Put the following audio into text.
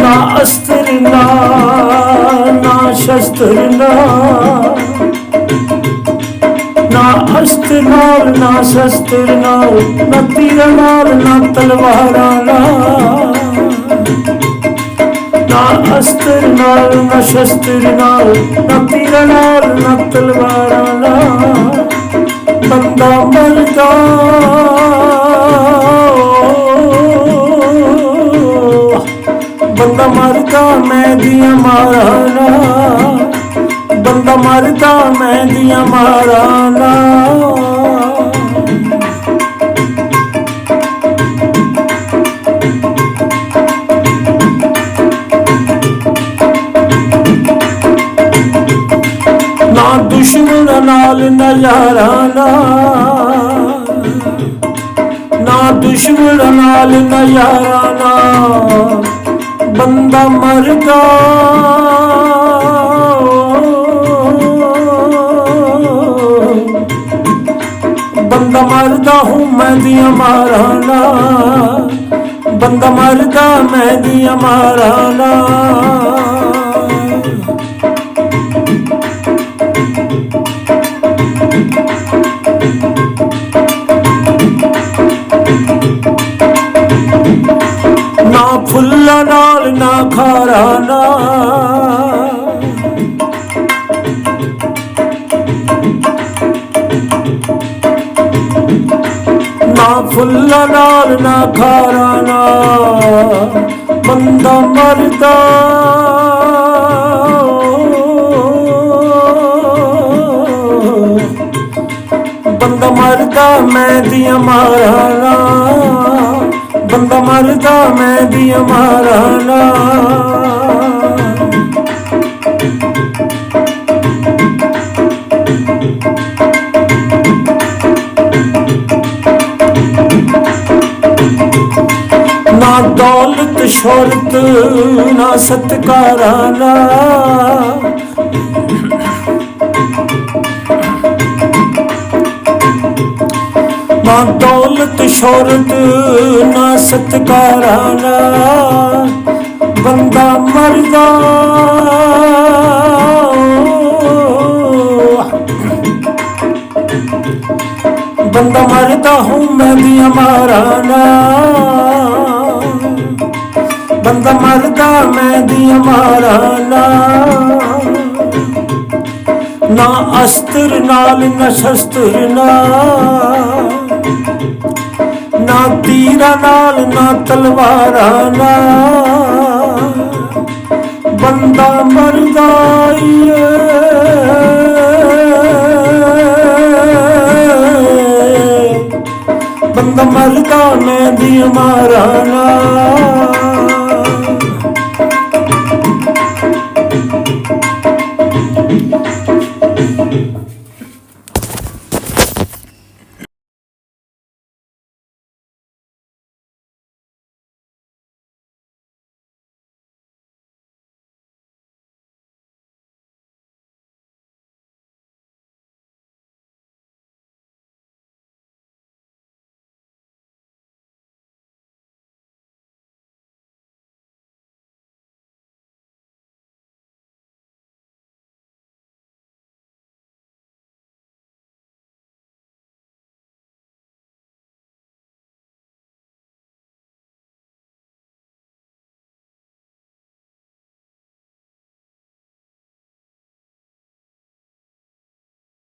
ਨਾ ਅਸਤਰ ਨਾ ਨਾ ਸ਼ਸਤਰ ਨਾ ਨਾ ਅਸਤਰ ਨਾਲ ਨਾ ਸ਼ਸਤਰ ਨਾਲ ਨਾ ਤੀਰ ਨਾਲ ਨਾ ਤਲਵਾਰਾਂ ਨਾ ਨਾਲ ਨਾ ਸ਼ਸਤਰ ਨਾਲ, ਨਾ ਤੀਰ ਨਾਲ ਨਾ ਤਲਵਾਰਾਂ ਨਾਲ ਬੰਦਾ ਮਰਦਾ ਬੰਦਾ ਮਰਦਾ, ਮੈਂ ਦੀਆਂ ਮਾਰਾਂ ਬੰਦਾ ਮਰਦਾ, ਮੈਂ ਦੀਆਂ ਮਾਰਾਨਾ ਨਾ ਦੁਸ਼ਮਣ ਨਾਲ ਨਾ ਯਾਰਾਨਾ ਨਾ ਦੁਸ਼ਮਣ ਨਾਲ ਨਾ ਯਾਰਾਨਾ ਬੰਦਾ ਮਰਦਾ। ਬੰਦਾ ਮਰਦਾ ਹੂੰ ਮੈਂ ਦੀਆਂ ਮਾਰਾਨਾ ਬੰਦਾ ਮਰਦਾ ਮੈਂ ਦੀਆਂ ਮਾਰਾਂ ਨਾ ਫੁੱਲਾਂ ਨਾਲ ਨਾ ਖਾਰਾ ਨਾ। ਨਾ ਫੁੱਲਾਂ ਨਾਲ ਨਾ ਖਾਰਾ ਨਾ। ਬੰਦਾ ਮਰਦਾ। ਬੰਦਾ ਮਰਦਾ, ਮੈਂ ਦੀਆਂ ਮਾਰਾਂ ਬੰਦਾ ਮਰਦਾ ਮੈਂ ਦੀਆਂ ਮਾਰਾਨਾ ਨਾ ਦੌਲਤ ਸ਼ੋਹਰਤ ਨਾ ਸਤਕਾਰਾਨਾ ਦੌਲਤ ਸ਼ੋਹਰਤ ਨਾ ਸਤਕਾਰਾਨਾ ਬੰਦਾ ਮਰਦਾ। ਬੰਦਾ ਮਰਦਾ ਹੂੰ ਮੈਂ ਦੀਆਂ ਮਾਰਾਨਾ ਬੰਦਾ ਮਰਦਾ ਮੈਂ ਦੀਆਂ ਮਾਰਾਨਾ ਨਾ। ਅਸਤਰ ਨਾਲ ਨਾ ਸ਼ਸਤਰ ਨਾਲ ਨਾ। ਤੀਰਾਂ ਨਾਲ ਨਾ ਤਲਵਾਰਾਂ ਨਾਲ ਬੰਦਾ ਮਰਦਾ ਏ ਬੰਦਾ ਮਰਦਾ ਮੈਂ ਦੀ ਮਾਰਾਣਾ